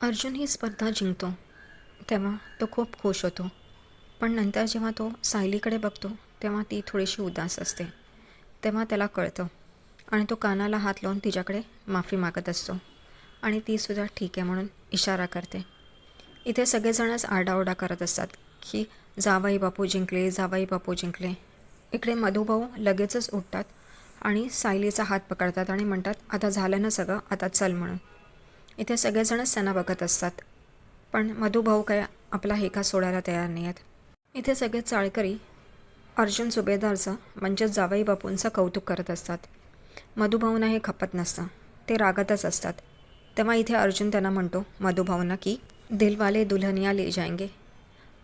अर्जुन ही स्पर्धा जिंकतो. तेव्हा तो खूप खुश होतो. पण नंतर जेव्हा तो सायलीकडे बघतो तेव्हा ती थोडीशी उदास असते. तेव्हा त्याला कळतं आणि तो कानाला हात लावून तिच्याकडे माफी मागत असतो. आणि तीसुद्धा ठीक आहे म्हणून इशारा करते. इथे सगळेजणच आरडाओरडा करत असतात की जावाई बापू जिंकले जावाई बापू जिंकले. इकडे मधुभाऊ लगेचच उठतात आणि सायलीचा हात पकडतात आणि म्हणतात आता झालं ना सगळं आता चल म्हणून. इथे सगळेजणच त्यांना बघत असतात. पण मधुभाऊ काय आपला हेका सोडायला तयार नाही आहेत इथे सगळे चाळकरी अर्जुन सुभेदारचं म्हणजेच जावई बापूंचं कौतुक करत असतात. मधुभाऊंना हे खपत नसतं. ते रागतच असतात. तेव्हा इथे अर्जुन त्यांना म्हणतो मधुभाऊंना की दिलवाले दुल्हनिया ले जायंगे.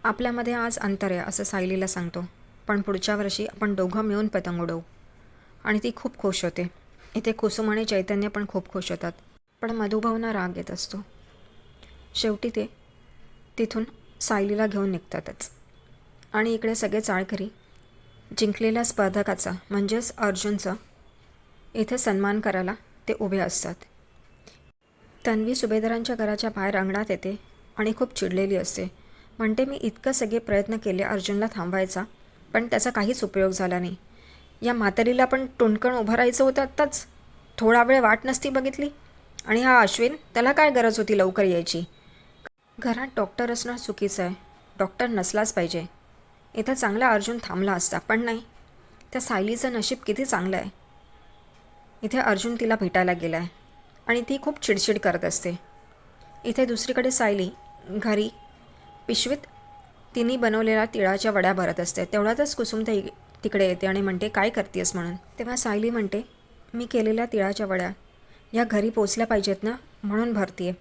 आपल्यामध्ये आज अंतर आहे असं सायलीला सांगतो. पण पुढच्या वर्षी आपण दोघं मिळून पतंग उडवू. आणि ती खूप खुश होते. इथे कुसुम आणि चैतन्य पण खूप खुश होतात. पण मधुभावना राग येत असतो. शेवटी ते तिथून सायलीला घेऊन निघतातच. आणि इकडे सगळे चाळकरी जिंकलेल्या स्पर्धकाचा म्हणजेच अर्जुनचं इथे सन्मान करायला ते उभे असतात. तन्वी सुभेदारांच्या घराच्या बाहेर अंगणात येते आणि खूप चिडलेली असते. म्हणते मी इतकं सगळे प्रयत्न केले अर्जुनला थांबवायचा पण त्याचा काहीच उपयोग झाला नाही. या म्हातारीला पण टुणकण उभं राहायचं होतं आत्ताच? थोडा वेळ वाट नसती बघितली? आणि हा अश्विन त्याला काय गरज होती लवकर यायची? घरात डॉक्टर असणं चुकीचं आहे. डॉक्टर नसलाच पाहिजे. इथं चांगला अर्जुन थांबला असता पण नाही. त्या सायलीचं नशीब किती चांगलं आहे. इथे अर्जुन तिला भेटायला गेला आहे आणि ती खूप चिडचिड करत असते. इथे दुसरीकडे सायली घरी पिशवीत तिने बनवलेल्या तिळाच्या वड्या भरत असते. तेवढ्यातच कुसुमताई तिकडे येते आणि म्हणते काय करतेस? म्हणून. तेव्हा सायली म्हणते मी केलेल्या तिळाच्या वड्या या घरी पोचल्या पाहिजेत ना? म्हणून भरतीये.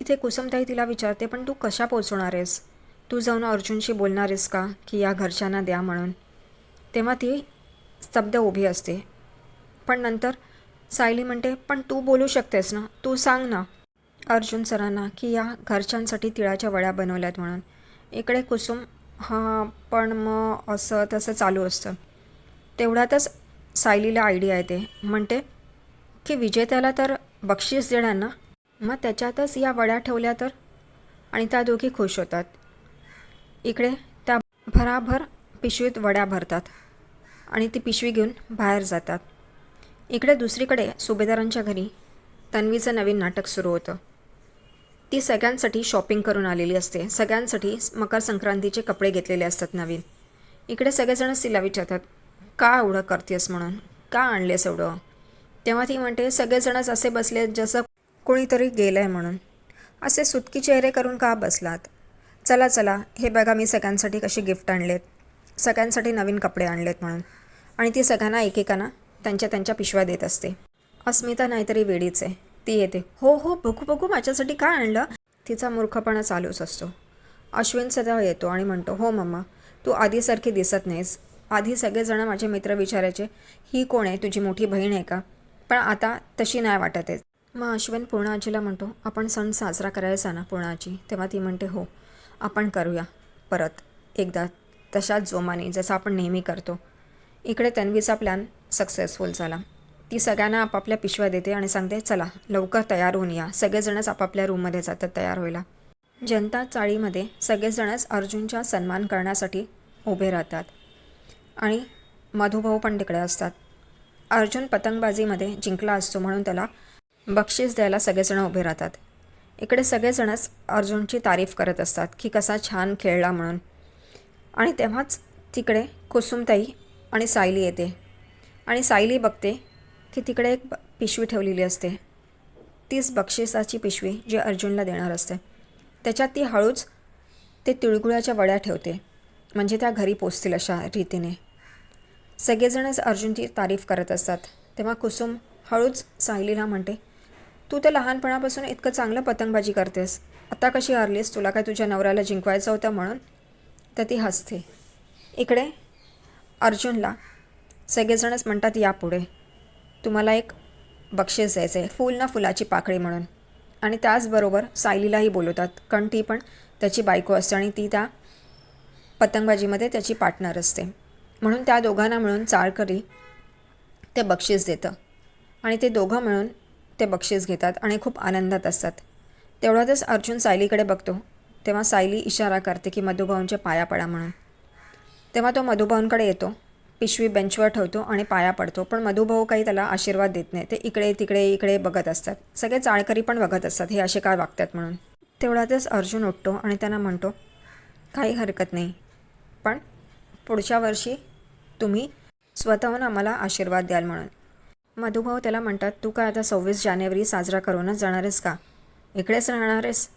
इथे कुसुमताई तिला विचारते पण तू कशा पोचवणार आहेस? तू जाऊन अर्जुनशी बोलणार आहेस का? की या घरच्यांना द्या म्हणून. तेव्हा ती स्तब्ध उभी असते. पण नंतर? सायली म्हणते पण तू बोलू शकतेस ना? तू सांग ना. अर्जुन सरांना की या घरच्यांसाठी तिळाच्या वड्या बनवल्यात म्हणून. इकडे कुसुम हां पण मग असं तसं चालू असतं. तेवढ्यातच सायलीला आयडिया येते. म्हणते की विजेत्याला तर बक्षीस देणार ना? मग त्याच्यातच या वड्या ठेवल्या तर? आणि त्या दोघी खुश होतात. इकडे त्या भराभर पिशवीत वड्या भरतात आणि ती पिशवी घेऊन बाहेर जातात. इकडे दुसरीकडे सुभेदारांच्या घरी तन्वीचं नवीन नाटक सुरू होतं. ती सगळ्यांसाठी शॉपिंग करून आलेली असते. सगळ्यांसाठी मकर संक्रांतीचे कपडे घेतलेले असतात नवीन. इकडे सगळेजणच तिला विचारतात का एवढं करतेस म्हणून? का आणलेस एवढं? तेव्हा ती म्हणते सगळेजणच असे बसले जसं कोणीतरी गेलं आहे म्हणून. असे सुटकी चेहरे करून का बसलात? चला चला हे बघा मी सगळ्यांसाठी कशी गिफ्ट आणलेत. सगळ्यांसाठी नवीन कपडे आणलेत म्हणून. आणि ती सगळ्यांना एकेकांना त्यांच्या त्यांच्या पिशव्या देत असते. अस्मिता नाहीतरी वेडीच. आहे ती येते हो हो बघू बघू माझ्यासाठी काय आणलं? तिचा मूर्खपणा चालूच असतो. अश्विन सदा येतो आणि म्हणतो हो मम्मा तू आधीसारखी दिसत नाहीस. आधी सगळेजण माझे मित्र विचारायचे ही कोण आहे? तुझी मोठी बहीण आहे का? पण आता तशी नाही वाटत आहे. मग अश्विन पूर्णाजीला म्हणतो आपण सण साजरा करायचा ना पूर्णाजी? तेव्हा ती म्हणते हो आपण करूया. परत एकदा तशाच जोमाने जसं आपण नेहमी करतो. इकडे तन्वीचा प्लॅन सक्सेसफुल झाला. ती सगळ्यांना आपापल्या पिशव्या देते आणि सांगते चला लवकर तयार होऊन या. सगळेजणच आपापल्या रूममध्ये जातात तयार व्हायला. जनता चाळीमध्ये सगळेजणच अर्जुनचा सन्मान करण्यासाठी उभे राहतात. आणि मधुभाऊ पण तिकडे असतात. अर्जुन पतंगबाजीमध्ये जिंकला असतो म्हणून त्याला बक्षीस द्यायला सगळेजण उभे राहतात. इकडे सगळेजणच अर्जुनची तारीफ करत असतात की कसा छान खेळला म्हणून. आणि तेव्हाच तिकडे कुसुमताई आणि सायली येते. आणि सायली बघते की तिकडे एक पिशवी ठेवलेली असते. तीच बक्षिसाची पिशवी जी अर्जुनला देणार असते. त्याच्यात ती हळूच ते तिळगुळाच्या वड्या ठेवते. म्हणजे त्या घरी पोचतील अशा रीतीने. सगळेजणच अर्जुनची तारीफ करत असतात. तेव्हा कुसुम हळूच सायलीला म्हणते तू तर लहानपणापासून इतकं चांगलं पतंगबाजी करतेस. आता कशी हारलीस? तुला काय तुझ्या नवऱ्याला जिंकवायचं होतं म्हणून? तर ती हसते. इकडे अर्जुनला सगळेजणच म्हणतात यापुढे तुम्हाला एक बक्षीस द्यायचं आहे फूल ना फुलाची पाकळी म्हणून. आणि त्याचबरोबर सायलीलाही बोलवतात कारण ती पण त्याची बायको असते आणि ती त्या पतंगबाजीमध्ये त्याची पार्टनर असते. म्हणून त्या दोघांना मिळून चाळकरी ते बक्षीस देतं. आणि ते दोघं मिळून ते बक्षीस घेतात आणि खूप आनंदात असतात. तेवढ्यातच अर्जुन सायलीकडे बघतो. तेव्हा सायली इशारा करते की मधुभाऊंच्या पाया पडा म्हणून. तेव्हा तो मधुभाऊंकडे येतो. पिशवी बेंचवर ठेवतो आणि पाया पडतो. पण मधुभाऊ काही त्याला आशीर्वाद देत नाही. ते इकडे तिकडे इकडे बघत असतात. सगळे चाळकरी पण बघत असतात. हे असे काय वागतात म्हणून. तेवढ्यातच अर्जुन उठतो आणि त्यांना म्हणतो काही हरकत नाही. पण पुढच्या वर्षी तुम्ही स्वतःहून आम्हाला आशीर्वाद द्याल म्हणून. मधुभाऊ त्याला म्हणतात तू काय आता सव्वीस जानेवारी साजरा करूनच जाणार आहेस का? इकडेच राहणार आहेस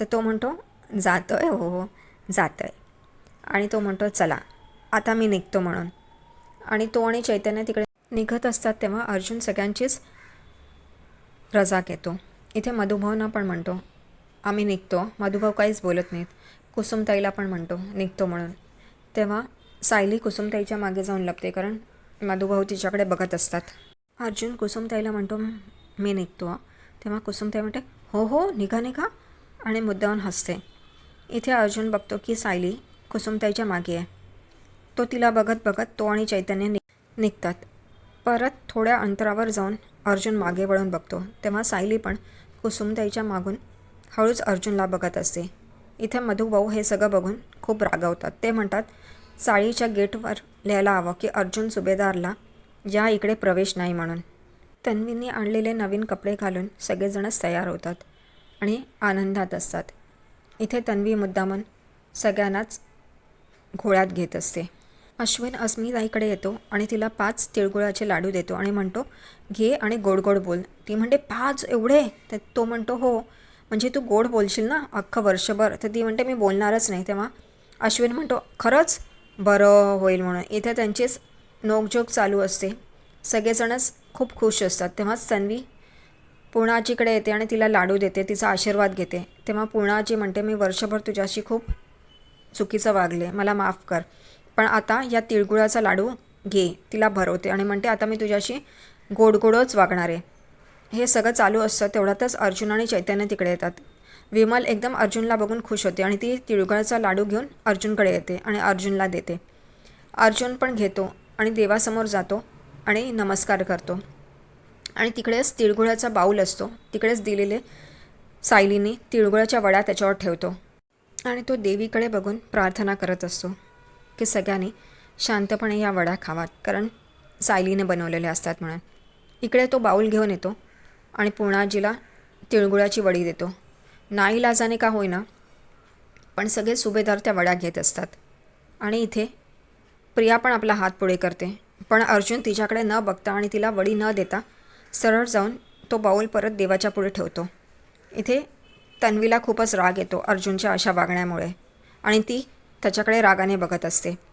तर तो म्हणतो जातो आहे हो हो जातं आहे आणि तो म्हणतो चला आता मी निघतो म्हणून. आणि तो आणि चैतन्य तिकडे निघत असतात तेव्हा अर्जुन सगळ्यांचीच रजा घेतो. इथे मधुभाऊंना पण म्हणतो आम्ही निघतो. मधुभाऊ काहीच बोलत नाहीत. कुसुमताईला पण म्हणतो निघतो म्हणून. तेव्हा सायली कुसुमताईच्या मागे जाऊन लपते कारण मधुभाऊ तिच्याकडे बघत असतात. अर्जुन कुसुमताईला म्हणतो मी निघतो. तेव्हा कुसुमताई म्हणते हो हो निघा निघा. आणि मुद्दाहून हसते. इथे अर्जुन बघतो की सायली कुसुमताईच्या मागे आहे. तो तिला बघत बघत तो आणि चैतन्य नि निघतात. परत थोड्या अंतरावर जाऊन अर्जुन मागे वळून बघतो. तेव्हा सायली पण कुसुमताईच्या मागून हळूच अर्जुनला बघत असते. इथे मधुभाऊ हे सगळं बघून खूप रागवतात. ते म्हणतात चाळीच्या गेटवर लिहायला हवं की अर्जुन सुभेदारला या इकडे प्रवेश नाही म्हणून. तन्वींनी आणलेले नवीन कपडे घालून सगळेजणच तयार होतात आणि आनंदात असतात. इथे तन्वी मुद्दामन सगळ्यांनाच घोळ्यात घेत असते. अश्विन अस्मिताईकडे येतो आणि तिला पाच तिळगुळाचे लाडू देतो आणि म्हणतो घे आणि गोड गोड बोल ती म्हणते पाच? एवढे तर तो म्हणतो हो. म्हणजे तू गोड बोलशील ना? अख्खं वर्षभर. तर ती म्हणते मी बोलणारच नाही. तेव्हा अश्विन म्हणतो खरंच? बरं होईल म्हणून. इथे त्यांचीच नोकझोक चालू असते. सगळेजणच खूप खुश असतात. तेव्हाच तन्वी पूर्णाजीकडे येते आणि तिला लाडू देते तिचा आशीर्वाद घेते. तेव्हा पूर्णाजी म्हणते मी वर्षभर तुझ्याशी खूप चुकीचं वागले. मला माफ कर. पण आता या तिळगुळाचा लाडू घे. तिला भरवते आणि म्हणते आता मी तुझ्याशी गोड गोडच वागणार आहे. हे सगळं चालू असतं तेवढ्यातच अर्जुन आणि चैतन्य तिकडे येतात. विमल एकदम अर्जुनला बघून खुश होते आणि ती तिळगुळाचा लाडू घेऊन अर्जुनकडे येते आणि अर्जुनला देते. अर्जुन पण घेतो आणि देवासमोर जातो आणि नमस्कार करतो. आणि तिकडेच तिळगुळाचा बाऊल असतो. तिकडेच दिलेले सायलीने तिळगुळाच्या वड्या त्याच्यावर ठेवतो आणि तो देवीकडे बघून प्रार्थना करत असतो की सगळ्यांनी शांतपणे या वड्या खावात. कारण सायलीने बनवलेल्या असतात म्हणून. इकडे तो बाऊल घेऊन येतो आणि पूर्णाजीला तिळगुळाची वडी देतो. नाईलाजाने का होईना पण सगळे सुभेदार त्या वड्या घेत असतात. आणि इथे प्रिया पण आपला हात पुढे करते. पण अर्जुन तिच्याकडे न बघता आणि तिला वडी न देता सरळ जाऊन तो बाऊल परत देवाच्या पुढे ठेवतो. इथे तन्वीला खूपच राग येतो अर्जुनच्या अशा वागण्यामुळे. आणि ती त्याच्याकडे रागाने बघत असते.